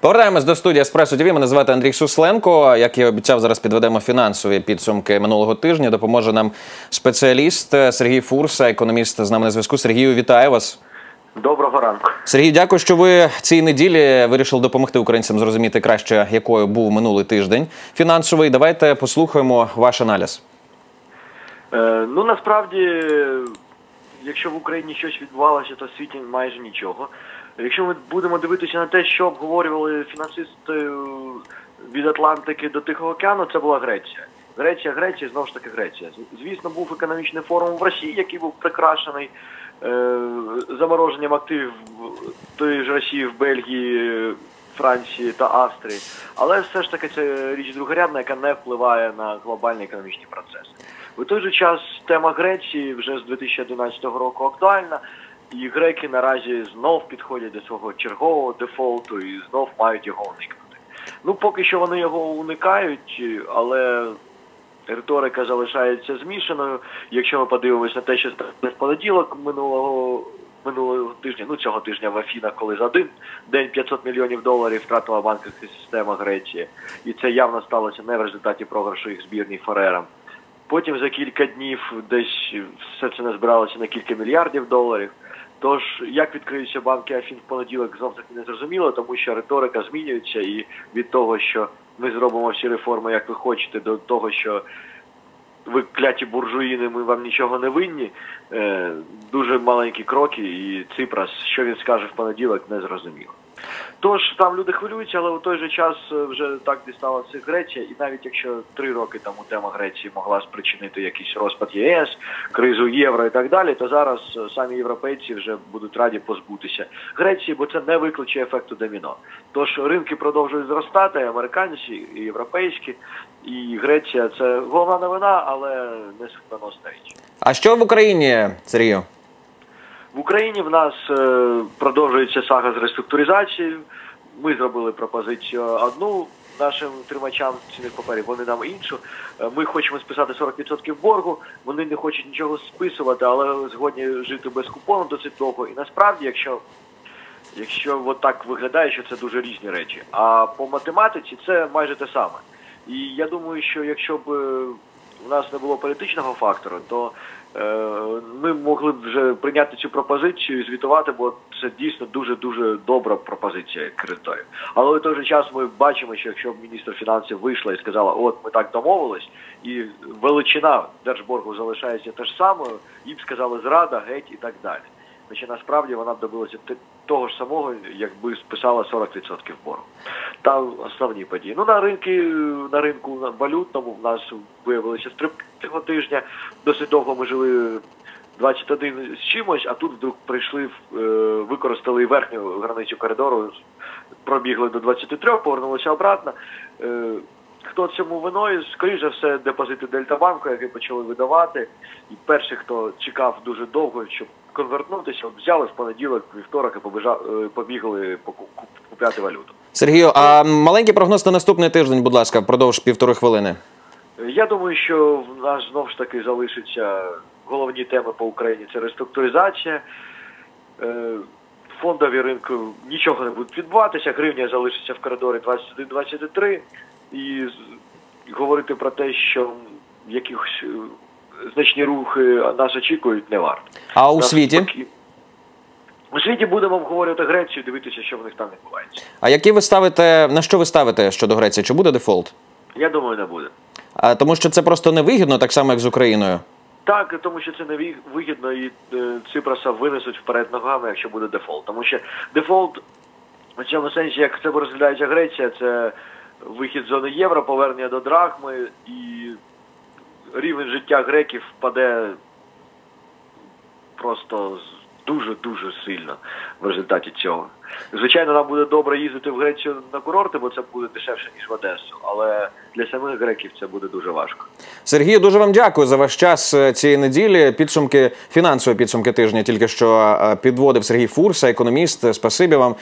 Повертаємось до студії Еспресо ТВ. Мене звати Андрій Сусленко. Як я обіцяв, зараз підведемо фінансові підсумки минулого тижня. Допоможе нам спеціаліст Сергій Фурса, економіст з нами на зв'язку. Сергію, вітаю вас. Доброго ранку. Сергій, дякую, що ви цієї неділі вирішили допомогти українцям зрозуміти краще, якою був минулий тиждень фінансовий. Давайте послухаємо ваш аналіз. Е, ну насправді, якщо в Україні щось відбувалося, то в світі майже нічого. Якщо ми будемо дивитися на те, що обговорювали фінансисти від Атлантики до Тихого океану, це була Греція. Греція, Греція, знову ж таки Греція. Звісно, був економічний форум в Росії, який був прикрашений е, замороженням активів тої ж Росії в Бельгії, Франції та Австрії. Але все ж таки це річ другорядна, яка не впливає на глобальний економічний процес. У той же час тема Греції вже з 2011 року актуальна. І греки наразі знов підходять до свого чергового дефолту і знов мають його уникнути. Ну, поки що вони його уникають, але риторика залишається змішаною. Якщо ми подивимося на те, що в понеділок минулого тижня, ну цього тижня в Афінах, коли за один день 500 мільйонів доларів втратила банківська система Греції, і це явно сталося не в результаті програшу їх збірній Фарерам. Потім за кілька днів десь все це назбиралося на кілька мільярдів доларів. Тож, як відкриються банки Афін в понеділок, знов таки не зрозуміло, тому що риторика змінюється, і від того, що ми зробимо всі реформи, як ви хочете, до того, що ви кляті буржуїни, ми вам нічого не винні. Е, дуже маленькі кроки, і Ципрас, що він скаже в понеділок, не зрозуміло. Тож там люди хвилюються, але у той же час вже так дістала цих Греція, і навіть якщо три роки тому тема Греції могла спричинити якийсь розпад ЄС, кризу євро і так далі, то зараз самі європейці вже будуть раді позбутися Греції, бо це не викличе ефекту доміно. Тож ринки продовжують зростати, американські, і європейські, і Греція це головна новина, але не судьбоносна річ. А що в Україні, Сергію? В Україні в нас е, продовжується сага з реструктуризацією. Ми зробили пропозицію одну нашим тримачам цінних паперів, вони нам іншу. Е, ми хочемо списати 40% боргу. Вони не хочуть нічого списувати, але згодні жити без купону досить довго. І насправді, якщо якщо от так виглядає, що це дуже різні речі. А по математиці це майже те саме. І я думаю, що якщо б у нас не було політичного фактору, то ми могли б вже прийняти цю пропозицію і звітувати, бо це дійсно дуже дуже добра пропозиція кредитою. Але в той же час ми бачимо, що якщо міністр фінансів вийшла і сказала, от ми так домовились, і величина держборгу залишається теж самою, їм сказали зрада, геть і так далі. Хоча насправді вона б добилася того ж самого, якби списала 40% боргу. Там основні події. Ну на ринки на ринку валютному в нас виявилися стрибки цього тижня. Досить довго ми жили 21 з чимось, а тут вдруг прийшли, використали верхню границю коридору, пробігли до 23, повернулися обратно. Хто цьому виною? Скоріше все, депозити Дельтабанку, які почали видавати. І перший, хто чекав дуже довго, щоб конвертнутися, взяли в понеділок, вівторок і побіжали, побігли купляти валюту. Сергію, а маленький прогноз на наступний тиждень, будь ласка, впродовж півтори хвилини. Я думаю, що в нас знову ж таки залишаться головні теми по Україні це реструктуризація. Фондові ринки нічого не будуть відбуватися, гривня залишиться в коридорі 21-23 і говорити про те, що якихось значні рухи нас очікують, не варто. А у нас світі? Поки... У світі будемо обговорювати Грецію, дивитися, що в них там відбувається. А які ви ставите, на що ви ставите щодо Греції? Чи буде дефолт? Я думаю, не буде. А тому що це просто невигідно, так само, як з Україною. Так, тому що це не вигідно і е, Ципраса винесуть вперед ногами, якщо буде дефолт. Тому що дефолт в цьому сенсі, як це розглядається Греція, це вихід з зони євро, повернення до драхми і рівень життя греків впаде просто дуже-дуже сильно в результаті цього. Звичайно, нам буде добре їздити в Грецію на курорти, бо це буде дешевше, ніж в Одесу. Але для самих греків це буде дуже важко. Сергію, дуже вам дякую за ваш час цієї неділі. Підсумки фінансові підсумки тижня тільки що підводив Сергій Фурса, економіст. Спасибі вам.